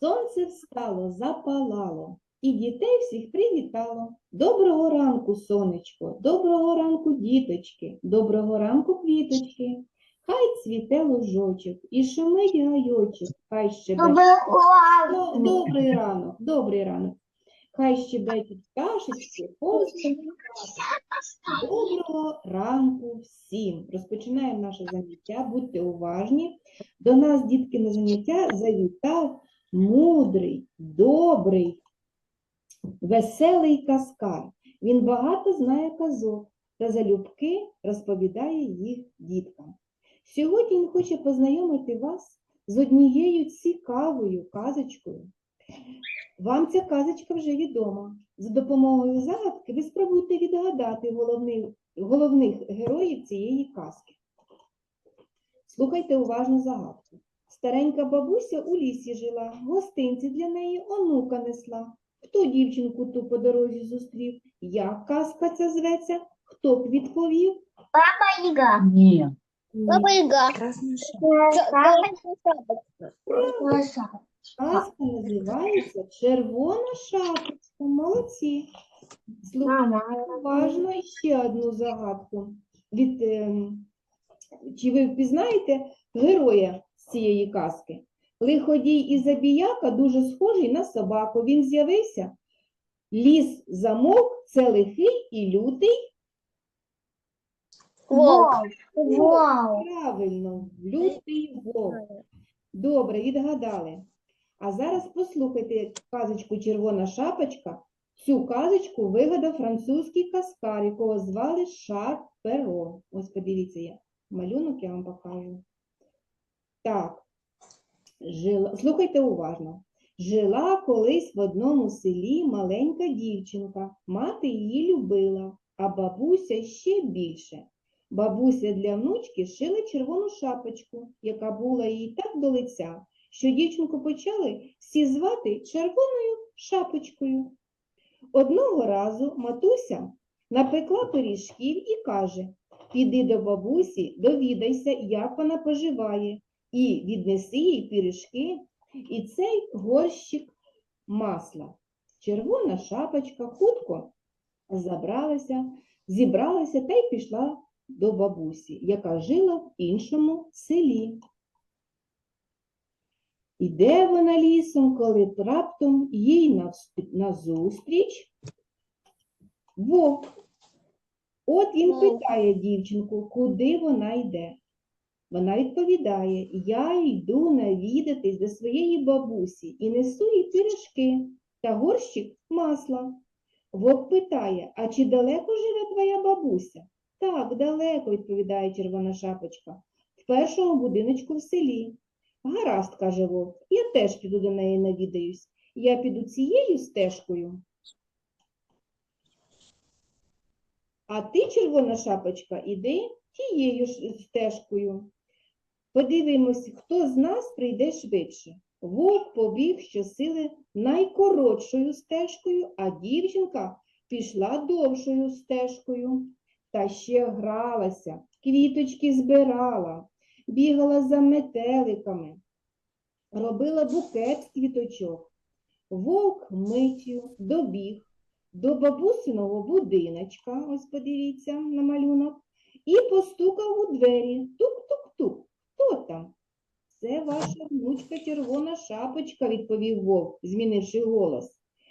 Сонце встало, запалало, і дітей всіх привітало. Доброго ранку, сонечко, доброго ранку, діточки, доброго ранку, квіточки. Хай цвіте лужочок і шумить гайочок, хай. До- Добрий ранок, добрий ранок. Хай щебечуть пташечки, повзуть. Доброго ранку всім. Розпочинаємо наше заняття. Будьте уважні. До нас, дітки, на заняття завітав мудрий, добрий, веселий каскар. Він багато знає казок та залюбки розповідає їх діткам. Сьогодні він хоче познайомити вас з однією цікавою казочкою. Вам ця казочка вже відома. За допомогою загадки ви спробуйте відгадати головних, головних героїв цієї казки. Слухайте уважно загадку. Старенька бабуся у лісі жила, гостинці для неї онука несла. Хто дівчинку ту по дорозі зустрів? Як казка ця зветься? Хто б відповів? Баба Яга. Ні. Баба Яга. Казка називається Червона шапочка. Молодці. Слухайте уважно ще одну загадку. Від, ем, чи ви впізнаєте героя цієї казки? Лиходій і забіяка дуже схожий на собаку. Він з'явився. Ліс замовк, це лихий і лютий. Волк. Вау. Правильно, лютий вовк. Добре, відгадали. А зараз послухайте казочку Червона шапочка. Цю казочку вигадав французький каскар, якого звали Шар Перо. Ось подивіться, я малюнок я вам покажу. Так, жила... слухайте уважно. Жила колись в одному селі маленька дівчинка. Мати її любила, а бабуся ще більше. Бабуся для внучки шила червону шапочку, яка була їй так до лиця, що дівчинку почали всі звати червоною шапочкою. Одного разу матуся напекла пиріжків і каже: Піди до бабусі, довідайся, як вона поживає, і віднеси їй пиріжки і цей горщик масла. Червона шапочка хутко забралася, зібралася та й пішла до бабусі, яка жила в іншому селі. Іде вона лісом, коли раптом їй назустріч вовк. От він питає дівчинку, куди вона йде. Вона відповідає: Я йду навідатись до своєї бабусі і несу їй пиріжки та горщик масла. Вовк питає: А чи далеко живе твоя бабуся? Так, далеко, відповідає червона шапочка. В першому будиночку в селі. Гаразд, каже вовк, я теж піду до неї навідаюсь. Я піду цією стежкою. А ти, червона шапочка, іди тією стежкою. Подивимось, хто з нас прийде швидше. Вовк побіг щосили найкоротшою стежкою, а дівчинка пішла довшою стежкою. Та ще гралася, квіточки збирала, бігала за метеликами, робила букет з квіточок. Вовк миттю добіг до бабусиного будиночка, ось подивіться на малюнок, і постукав у двері. Тук-тук-тук. Це ваша внучка червона шапочка, відповів вовк, змінивши голос.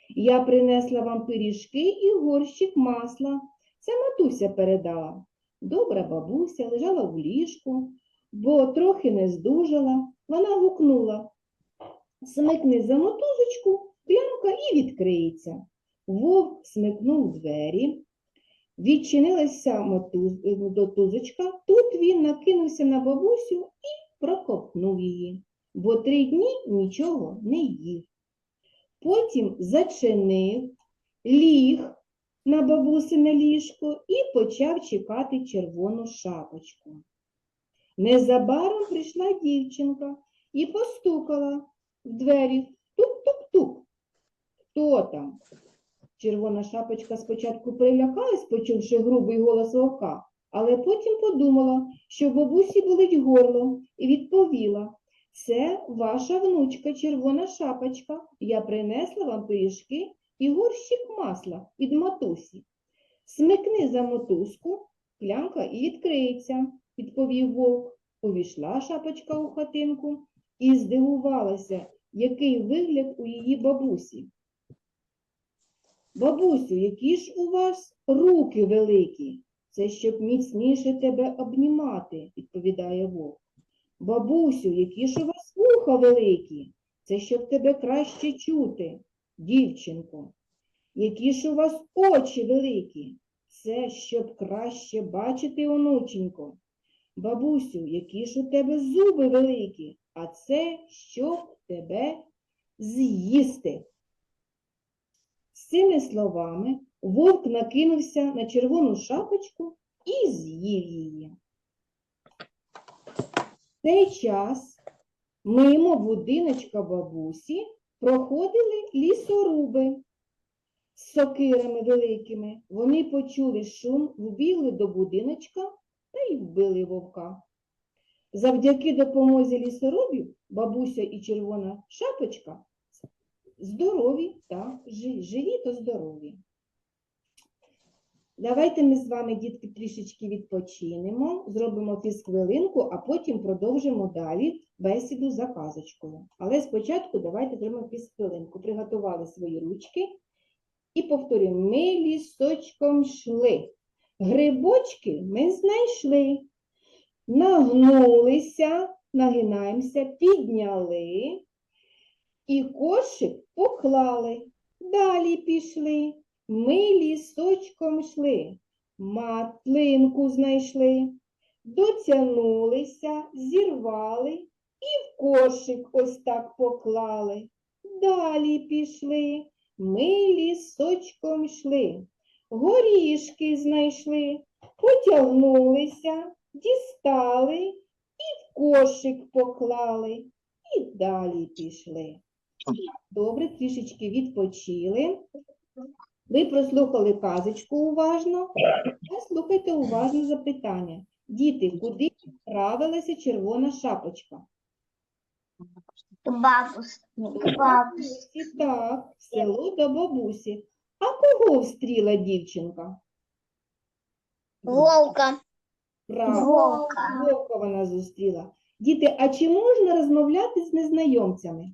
Я принесла вам пиріжки і горщик масла. Це матуся передала. Добра бабуся лежала в ліжку, бо трохи не здужала. Вона гукнула. Смикни за мотузочку, клямка і відкриється. Вовк смикнув двері, відчинилася е, мотузочка. Тут він накинувся на бабусю і проковтнув її, бо три дні нічого не їв. Потім зачинив, ліг на бабусине ліжко і почав чекати червону шапочку. Незабаром прийшла дівчинка і постукала в двері. Тук-тук-тук. Хто там? Червона шапочка спочатку перелякалась, почувши грубий голос вовка, але потім подумала, що бабусі болить горло, і відповіла Це ваша внучка, червона шапочка. Я принесла вам пиріжки і горщик масла від матусі. Смикни за мотузку, клямка і відкриється, відповів вовк. Увійшла шапочка у хатинку і здивувалася, який вигляд у її бабусі. Бабусю, які ж у вас руки великі? Це щоб міцніше тебе обнімати, відповідає вовк. Бабусю, які ж у вас вуха великі? Це щоб тебе краще чути, дівчинко. Які ж у вас очі великі? Це щоб краще бачити, онученько. Бабусю, які ж у тебе зуби великі, а це щоб тебе з'їсти. З цими словами вовк накинувся на червону шапочку і з'їв її. В цей час мимо будиночка бабусі проходили лісоруби з сокирами великими. Вони почули шум, вбігли до будиночка та й вбили вовка. Завдяки допомозі лісорубів бабуся і червона шапочка здорові та жи- живі та здорові. Давайте ми з вами, дітки, трішечки відпочинемо, зробимо фізхвилинку, а потім продовжимо далі бесіду за казочкою. Але спочатку давайте зробимо фізхвилинку. Приготували свої ручки і повторюємо: ми лісочком йшли. Грибочки ми знайшли. Нагнулися, нагинаємося, підняли і кошик поклали. Далі пішли. Ми лісочком йшли, матлинку знайшли, дотягнулися, зірвали і в кошик ось так поклали. Далі пішли. Ми лісочком йшли, горішки знайшли, потягнулися, дістали і в кошик поклали. І далі пішли. Добре, трішечки відпочили. Ви прослухали казочку уважно. А слухайте уважно запитання. Діти, куди відправилася червона шапочка? Бабус. Бабус. Бабусі, Так, в село до бабусі. А кого встріла дівчинка? Волка. Правильно, Вовка. вовка вона зустріла. Діти, а чи можна розмовляти з незнайомцями?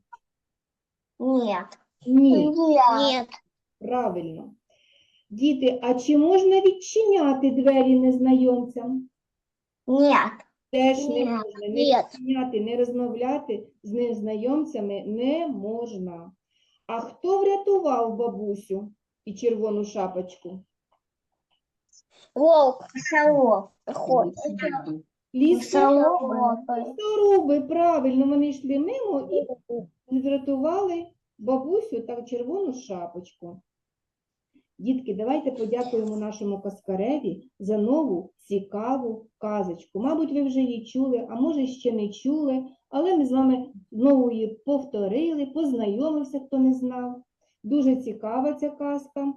Нет. Ні. Нет. Правильно. Діти, а чи можна відчиняти двері незнайомцям? Нет. Теж не можна. Не ні. відчиняти, не розмовляти з незнайомцями не можна. А хто врятував бабусю і червону шапочку? Волк. Село. Ліс Село. волк. Лісоруби, правильно, вони йшли мимо і врятували бабусю та червону шапочку. Дітки, давайте подякуємо нашому каскареві за нову цікаву казочку. Мабуть, ви вже її чули, а може ще не чули, але ми з вами знову її повторили, познайомився, хто не знав. Дуже цікава ця казка.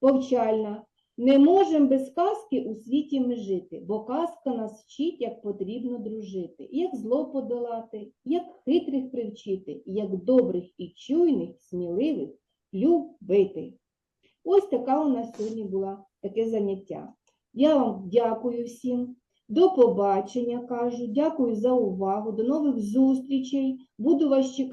Повчальна. Не можемо без казки у світі ми жити, бо казка нас вчить, як потрібно дружити, як зло подолати, як хитрих привчити, як добрих і чуйних, сміливих любити. Ось така у нас сьогодні була таке заняття. Я вам дякую всім. До побачення кажу. Дякую за увагу. До нових зустрічей. Буду вас чекати.